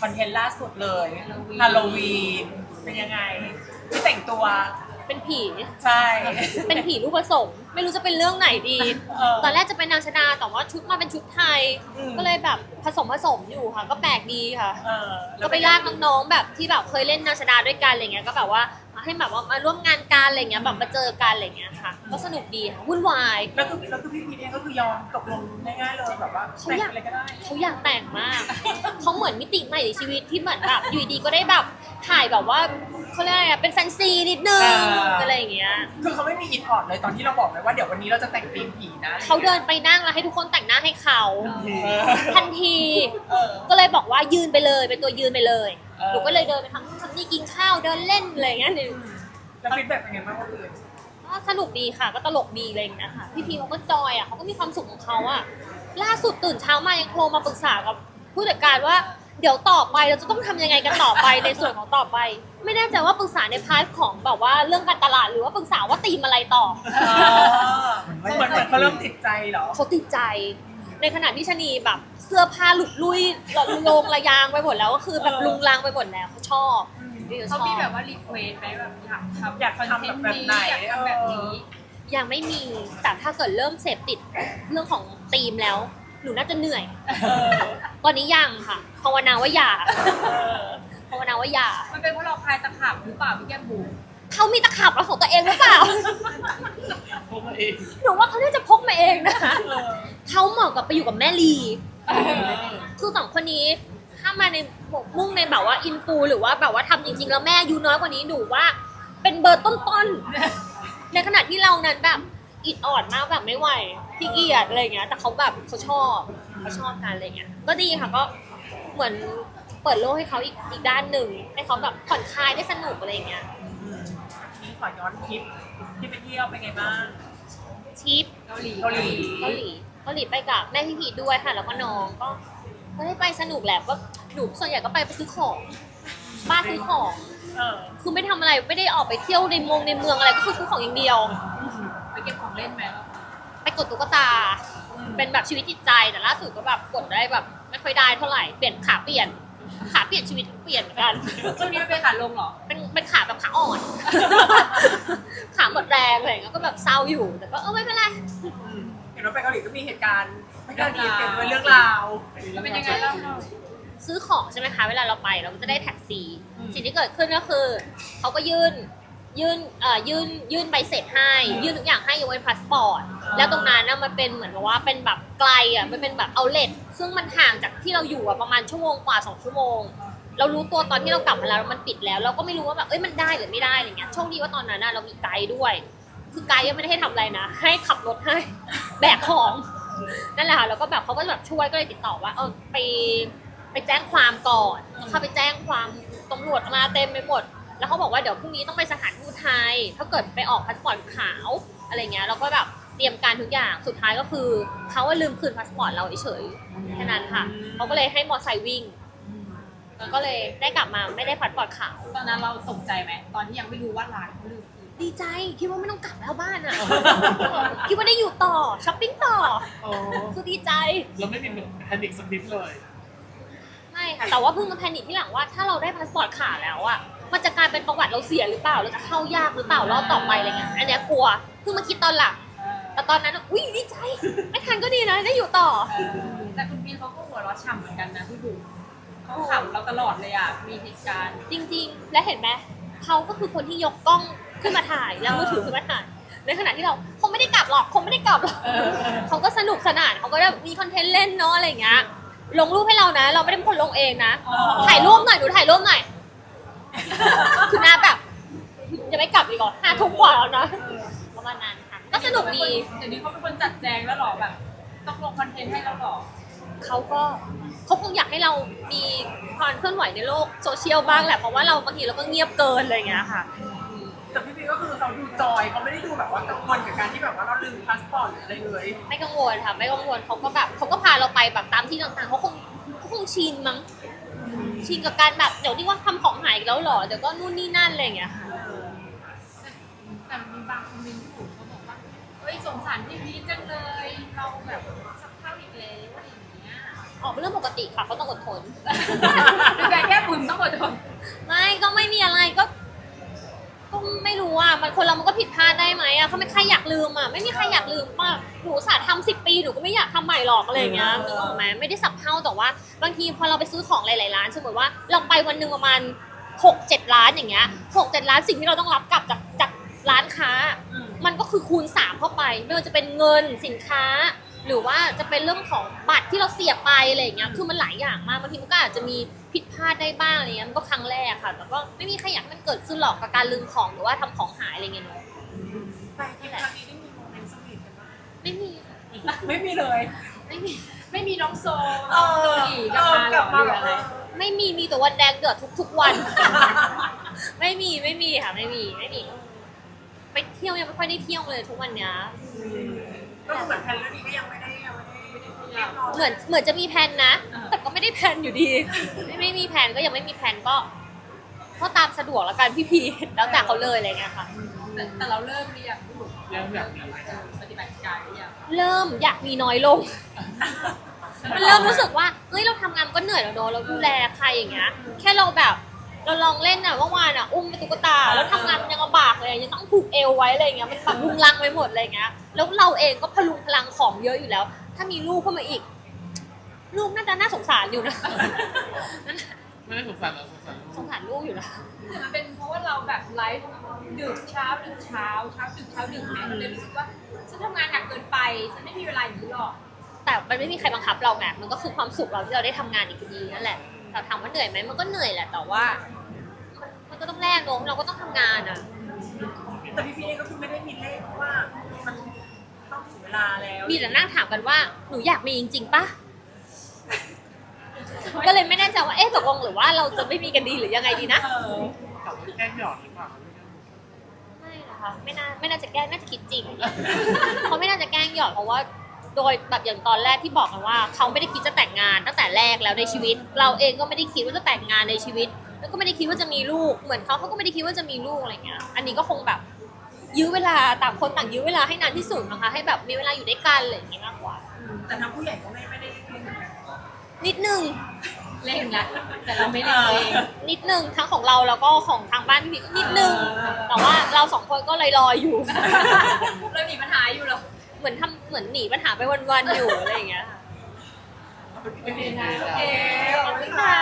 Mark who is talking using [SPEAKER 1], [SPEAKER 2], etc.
[SPEAKER 1] คอนเทนต์ล่าสุดเลยฮาโลวีนเป็นยังไงที่แต่งตัว
[SPEAKER 2] เป็นผี
[SPEAKER 1] ใช่
[SPEAKER 2] เป็นผีลูกผสม ไม่รู้จะเป็นเรื่องไหนดี
[SPEAKER 1] เออ
[SPEAKER 2] ตอนแรกจะเป็นนางชดาแต่ว่าชุดมาเป็นชุดไทย
[SPEAKER 1] อืม
[SPEAKER 2] ก็เลยแบบผสมผสมอยู่ค่ะ ก็แปลกดีค่ะ
[SPEAKER 1] เออ
[SPEAKER 2] ก็ไปลากน้องๆแบบที่แบบเคยเล่นนางชดาด้วยกันอะไรเงี้ยก็แบบว่าให้แบบว่ามาร่วมงานกันอะไรเงี้ยแบบมาเจอกันอะไรเงี้ยค่ะ ก็สนุกดีค่ะวุ่นวาย
[SPEAKER 1] แล้วคือแล้วคือพี่พีทเองก็คือยอมตกลงง่ายๆเลยแบบว่า
[SPEAKER 2] เขา
[SPEAKER 1] แต่ง
[SPEAKER 2] อยาก
[SPEAKER 1] อะไรก็ได้
[SPEAKER 2] เขาอยากแต่งมาก เขาเหมือนมิติใหม่ในชีวิตที่เหมือนแบบอยู่ดีๆก็ได้แบบถ่ายแบบว่า เขาเรียกอะไรอะเป็นแฟนซีนิดนึง
[SPEAKER 1] อ่า
[SPEAKER 2] อะไรอย่างเงี้ย
[SPEAKER 1] คือเขาไม่มีอินออดเลยตอนที่เราบอกเลยว่าเดี๋ยววันนี้เราจะแต่งธีมผีนะ
[SPEAKER 2] เขาเดินไปนั่งแล้วให้ทุกคนแต่งหน้าให้เขา
[SPEAKER 1] เออ
[SPEAKER 2] ทันที
[SPEAKER 1] เออ
[SPEAKER 2] ก็เลยบอกว่ายืนไปเลยเป็นตัวยืนไปเลย
[SPEAKER 1] เออ
[SPEAKER 2] หนูก็เลยเดินไปทำนู่นทำนี่กินข้าวเดินเล่นอะไรอย่างเงี้ยหนึ่ง
[SPEAKER 1] แล้วฟีดแบ็กเป็นไงบ้างเมื่อคืน
[SPEAKER 2] ก็สนุกดีค่ะ ก็ตลกดีอะไรอย่างเงี้ยค่ะพี่พีเขาก็จอยอะเขาก็มีความสุขของเขาอะล่าสุดตื่นเช้ามายังโทรมาปรึกษากับผู้จัดการว่าเดี๋ยวต่อไปเราจะต้องทำยังไงกันต่อไปในส่วนของต่อไป ไม่แน่ใจว่าปรึกษาในพาร์ทของแบบว่าเรื่องการตลาดหรือว่าปรึกษาว่าตีมอะไรต่อ
[SPEAKER 1] เหมือนเหมือนเขาเริ่มติดใจเหรอ
[SPEAKER 2] เขาติดใจ ในขณะที่ชะนีแบบเสื้อผ้าหลุดลุ่ยลงระยางไปหมดแล้วก็คือแบบ
[SPEAKER 1] เออ
[SPEAKER 2] ลุงลังไปหมดแล้วเขาชอบช
[SPEAKER 3] เขา
[SPEAKER 2] อบ
[SPEAKER 3] มีแบบว่ารีเควสไหมแบบอยากทำ
[SPEAKER 1] อยากทำแบบแบบไหน
[SPEAKER 3] อยากทำแบบนี้
[SPEAKER 2] ยังไม่มีแต่ถ้าเกิดเริ่มเสพติดเรื่องของธีมแล้ว หนูน่าจะเหนื่อย
[SPEAKER 1] เออ
[SPEAKER 2] ตอนนี้ยังค่ะภาวนาว่าอย่า
[SPEAKER 1] เออ
[SPEAKER 2] ภาว นาว่าอย่า
[SPEAKER 3] มันเป็นเพราะเราคลายตะขาบหรือเปล่าพี่แก้มบุ๋ม
[SPEAKER 2] เขามีตะขับแล้วของตัวเองหรือเปล่า
[SPEAKER 1] พวกมันเอง
[SPEAKER 2] หนูว่าเขาน่าจะพกมาเองนะคะ
[SPEAKER 1] เออ
[SPEAKER 2] เขาเหมาะกับไปอยู่กับแม่ลี คือสองคนนี้ถ้ามาในหมกมุ่งในแบบว่าอินฟูหรือว่าแบบว่าทำจริงๆ แล้วแม่อายูน้อยกว่านี้หนูว่า เป็นเบอร์ต้นๆ ในขณะที่เรานั้นแบบอิดออดมากแบบไม่ไหวพี่เกียดอะไรอย่างเงี้ย แต่เขาแบบเขาชอบเขาชอบกันอะไรเงี้ย ก็ดีค่ะก็เหมือน เปิดโลกให้เขาอีกอีกด้านหนึ่ง ให้เขาแบบผ่อนคลายได้สนุกอะไรอย่างเงี้ย
[SPEAKER 1] นี่ขอย้อนคลิปที่ไปเที่ยวเป็นไงบ้าง
[SPEAKER 2] ชิป
[SPEAKER 3] เกาหลี
[SPEAKER 1] เกาหลี
[SPEAKER 2] เกาหลีเกาหลีไปกับแม่พี่พีด้วยค่ะ แล้วก็น้องก็ก็ได้ไปสนุกแหละก็หนูส่วนใหญ่ก็ไปไปซื้อของบ้านซื้อของ
[SPEAKER 1] เออ
[SPEAKER 2] คือไม่ได้ทำอะไรไม่ได้ออกไปเที่ยวในเมืองในเมืองอะไรก็คือซื้อของอย่างเดียว
[SPEAKER 3] ไปเก็บของเล่นไหม
[SPEAKER 2] ไปกดตุ๊กตา เป็นแบบชีวิตจิตใจแต่ล่าสุดก็แบบกดได้แบบไม่ค่อยได้เท่าไหร่เปลี่ยนขาเปลี่ยน ขาเปลี่ยนชีวิตเปลี่ยนเหมือนกัน
[SPEAKER 3] ช่วงนี้ไม่ไปขาลงเหรอ
[SPEAKER 2] เป็นเป็นขาแบบขาอ่อน ขาหมดแรงอะไรอย่างเงี้ยก็แบบเศร้าอยู่ แต่ก็เออไม่เป็นไร
[SPEAKER 1] อืมเห็นว่าไปเกาหลีก็มีเหตุการณ์ไม่กล้าดีเกี่ยวกับเรื่องราว
[SPEAKER 3] แล้วเป็นยังไงเล่าหน่อย
[SPEAKER 2] ซื้อของใช่ไหมคะ เวลาเราไปเราก็จะได้แท็กซี่
[SPEAKER 3] อืม
[SPEAKER 2] สิ่งที่เกิดขึ้นก็คือ เขาก็ยื่นยื่นเอ่อยื่นยื่นใบเสร็จให้ ยื่นทุกอย่างให้ยกเว้นพาสปอร์ต แล้วตรงนั้นน่ะมันเป็นเหมือนกับว่าเป็นแบบไกลอะมันเป็นแบบเอาเลท ซึ่งมันห่างจากที่เราอยู่อะประมาณชั่วโมงกว่าสองชั่วโมง เรารู้ตัวตอนที่เรากลับมาแล้วมันปิดแล้ว เราก็ไม่รู้ว่าแบบเอ้ยมันได้หรือไม่ได้อะไรเงี้ยโชคดีว่าตอนนั้นน่ะเรามีไกด์ด้วย คือไกด์ยังไม่ได้ให้ทำอะไรนะ ให้ขับรถให้แบกของนั่นแหละค่ะแล้วก็แบบเขาก็แบบช่วยก็เลยติดต่อว่าเออไปไปแจ้งความก่อนเข้าไปแจ้งความตำรวจมาเต็มไปหมด แล้วเขาบอกว่าเดี๋ยวพรุ่งนี้ต้องไปสถานทูตไทย ถ้าเกิดไปออกพาสปอร์ตขาวอะไรเงี้ยเราก็แบบ เตรียมการทุกอย่างสุดท้ายก็คือเขาว่าลืมคืนพาสปอร์ตเราเฉยๆแค่นั้นค่ะเขาก็เลยให้มอไซค์วิ่ง ก็เลยได้กลับมาไม่ได้พาสปอร์ตขาว
[SPEAKER 3] ตอนนั้นเราตกใจไหมตอนที่ยังไม่รู้ว่าร้านเขาลืมคืน
[SPEAKER 2] ดีใจคิดว่าไม่ต้องกลับแล้วบ้านอะ คิดว่าได้อยู่ต่อช้อปปิ้งต่อ
[SPEAKER 1] โอ้
[SPEAKER 2] คือดีใจ
[SPEAKER 4] เราไม่มีแบบแพนิคสักนิดเลย
[SPEAKER 2] ไม่ค่ะแต่ว่าเพิ่งมาแพนิคที่หลังว่าถ้าเราได้พาสปอร์ตขาดแล้วอะมันจะกลายเป็นประวัติเราเสียหรือเปล่าเราจะเข้ายากหรือเปล่ารอบต่อไปอะไรเงี้ยอันเนี้ยกลัวเพิ่งมาคิดตอนหลัง
[SPEAKER 3] เออ
[SPEAKER 2] แต่ตอนนั้นอะอุ้ยดีใจ ไม่ทันก็ดีนะได้อยู่ต่อ
[SPEAKER 3] เออแต่คุณพีเขาก็หัวเราะฉ่ำเหมือนกันนะพี่บุ๋มเขาขำเราตลอดเลยอะ มีเหตุการณ์
[SPEAKER 2] จริง ๆ และเห็นไหมเขาก็คือคนที่ยกกล้องขึ้นมาถ่ายแล้วมือถือขึ้นมาถ่าย ในขณะที่เราคงไม่ได้กลับหรอกคงไม่ได้กลับหรอกเขาก็สนุกสนานเขาก็แบบมีคอนเทนต์เล่นเนาะอะไรอย่างเงี้ยลงรูปให้เรานะ เราไม่ได้เป็นคนลงเองนะถ่ายรูปหน่อยหนูถ่ายรูปหน่อย คือหน้าแบบจะไม่กลับดีกว่าห้าทุ่มกว่าแล้วนะประมาณนั้นค่ะ ก็สนุกดี
[SPEAKER 3] เดี๋ยวนี้เขาเป็นคนจัดแจงแล้วเหรอแบบต้องลงคอนเทนต์ให้เราเหรอ
[SPEAKER 2] เขาก็เขาคงอยากให้เรามีความเคลื่อนไหวในโลกโซเชียลบ้างแหละเพราะว่าเราบางทีเราก็เงียบเกินอะไรอย่างเงี้ยค่ะ
[SPEAKER 1] แต่พี่พีก็คือเขาดูจอยเขาไม่ได้ดูแบบว่ากังวลกับการที่แบบว่าเราลืมพาสปอร์ตหรืออะไรเลย
[SPEAKER 2] ไม่กังวลค่ะ ไม่กังวลเขาก็แบบเขาก็พาเราไปแบบตามที่ต่างๆเขาคงเขาคงชินมั้งชินกับการแบบเดี๋ยวนี่ว่าทำของหายอีกแล้วเหรอเดี๋ยวก็นู่นนี่นั่นอะไรอย่างเงี้ยค่ะา
[SPEAKER 3] เอ้ยสงสารพี่พีชจังเลย เราแบบสักเท่าอีกแล้วอะไรอย่างเงี้ย
[SPEAKER 2] ออกเป็นเรื่องปกติค่ะเขาต้องอดทน
[SPEAKER 3] เป็นการแก้ปุ่มต้องอดทน
[SPEAKER 2] ไม่ก็ไม่มีอะไรก็ก็ไม่รู้อะมันคนเรามันก็ผิดพลาดได้ไหมอะเขาไม่ใครอยากลืมอะไม่มีใครอยากลืมป่ะหนูอุตสาห์ทำสิบปีหนูก็ไม่อยากทำใหม่หรอกอะไรอย่างเงี้ยนึกออกไหมไม่ได้สับเท่าแต่ว่า บางทีพอเราไปซื้อของหลายๆร้านสมมติว่าเราไปวันหนึ่งประมาณหกเจ็ดร้านอย่างเงี้ยหกเจ็ดร้านสิ่งที่เราต้องรับกลับจากจากร้านค้า มันก็คือคูณสามเข้า ไปไม่ว่าจะเป็นเงินสินค้า หรือว่าจะเป็นเรื่องของบัตรที่เราเสียบไปอะไรอย่างเงี้ยคือมันหลายอย่างมากบางทีมันก็อาจจะมีผิดพลาดได้บ้างอะไรเงี้ยมันก็ครั้งแรกค่ะ แต่ก็ไม่มีใครอยากให้มันเกิดขึ้นหรอกกับการลืมของหรือว่าทำของหายอะไรเงี้ยเนอะ
[SPEAKER 1] ไปทริปครั้งนี้ได้มีโมเมนต์สวีทกันบ้าง
[SPEAKER 2] ไม่มีค่ะ
[SPEAKER 1] ไม่มีเลย
[SPEAKER 2] ไม่มี
[SPEAKER 3] ไม่มีน้องโซ
[SPEAKER 1] เออ
[SPEAKER 3] เกาหลีกลับมาเหรอหรืออะไร
[SPEAKER 2] ไม่มีมีแต่วันแดงเดือดทุกๆวัน ไม่มีไม่มีค่ะไม่มีไม่มีไปเที่ยวยังไม่ค่อยได้เที่ยวเลยทุกวันเนี้ย
[SPEAKER 1] ก็คือเหมือนแพลนเรื่องนี้ก็ยังไม่ได้ยังไม่ได้เรียบร้อย
[SPEAKER 2] เหมือนเหมือนจะมีแผนนะ แต่ก็ไม่ได้แผนอยู่ดี ไม่ไม่มีแผนก็ยังไม่มีแผนก็ก็ตามสะดวกแล้วกันพี่พีแล้วแต่เขาเลยอะไรเงี้ยค่ะ
[SPEAKER 3] แต่แต่เราเริ่มหรือยังพี่บุ๋ม
[SPEAKER 4] เริ่มแบบนี้
[SPEAKER 3] ปฏิบัติการหรือยัง
[SPEAKER 2] เริ่มอยากมีน้อยลง มันเริ่มรู้สึกว่าเฮ้ยเราทำงานก็เหนื่อยแล้วเนอะเราดูแลใครอย่างเงี้ย แค่เราแบบ เราลองเล่นอะเมื่อวานอะอุ้มเป็นตุ๊กตาแล้วทำงานมันยังลำบาก เลยยังต้องผูกเอวไว้อะไรเงี้ยมันแบบลุงลังไปหมดอะไรเงี้ยแล้วเราเองก็พลุงพลังของเยอะอยู่แล้ว ถ้ามีลูกเข้ามาอีก ลูกน่าจะน่าสงสารอยู่นะ
[SPEAKER 4] ไม่ได้สงสารเราสงสาร
[SPEAKER 2] สงสารลูกอยู่นะ
[SPEAKER 3] หรือมันเป็นเพราะว่าเราแบบไลฟ์ดึกเช้าดึกเช้าเช้าดึกเช้าดึกเนี่ยมันเลยรู้สึกว่าฉันทำงานหนักเกินไปฉันไม่มีเวลาอย่างนี้หรอก
[SPEAKER 2] แต่มันไม่มีใครบังคับเราไงมันก็คือความสุขเราที่เราได้ทำงานอีกทีนั่นแหละแต่ถามว่าเหนื่อยไหมมันก็เหนื่อยแหละแต่ว่า มันมันก็ต้องแลกเนอะเราก็ต้องทำงานอะ
[SPEAKER 1] แต่พี่พีเองก็คือไม่ได้มีเลขเพราะว่ามันต้องถึงเวลาแล้ว
[SPEAKER 2] มีแต่นั่งถามกันว่าหนูอยากมีจริงๆปะก็เลยไม่แน่ใจว่าเอ๊ะตกลงหรือว่าเราจะไม่มีกันดีหรือยังไงดีนะ
[SPEAKER 1] เออ
[SPEAKER 4] แต่ว่าแกล้งหยอดหรือเปล่า
[SPEAKER 2] ไม่นะคะไม่น่าไม่น่าจะแกล้งน่าจะคิดจริงเขาไม่น่าจะแกล้งหยอดเพราะว่า โดยแบบอย่างตอนแรกที่บอกกันว่า เขาไม่ได้คิดจะแต่งงานตั้งแต่แรกแล้วในชีวิต เราเองก็ไม่ได้คิดว่าจะแต่งงานในชีวิต แล้วก็ไม่ได้คิดว่าจะมีลูก เหมือนเขาเขาก็ไม่ได้คิดว่าจะมีลูกอะไรเงี้ยอันนี้ก็คงแบบ ยื้อเวลาต่างคนต่างยื้อเวลาให้นานที่สุดนะคะ ให้แบบมีเวลาอยู่ด้วยกันอะไรอย่างงี้มากกว่า
[SPEAKER 1] แต่ทางผู้ใหญ่ก็ไม่ไม่ได้เล่นเหมือนกัน
[SPEAKER 2] นิดนึง
[SPEAKER 3] เล่นนะแต่เราไม่เล่นเอง
[SPEAKER 2] นิดนึงทั้งของเราแล้วก็ของทางบ้านพี่พีก็นิดนึง แต่ว่าเราสองคนก็ลอยๆอยู่
[SPEAKER 3] เราหนีปัญหาอยู่เหรอ
[SPEAKER 2] เหมือนทำเหมือนหนีปัญหาไปวันๆอยู่อะไรอย่างเงี้ยค่ะ
[SPEAKER 4] ไม่ได้นะ
[SPEAKER 1] โอเคขอบคุณค่ะ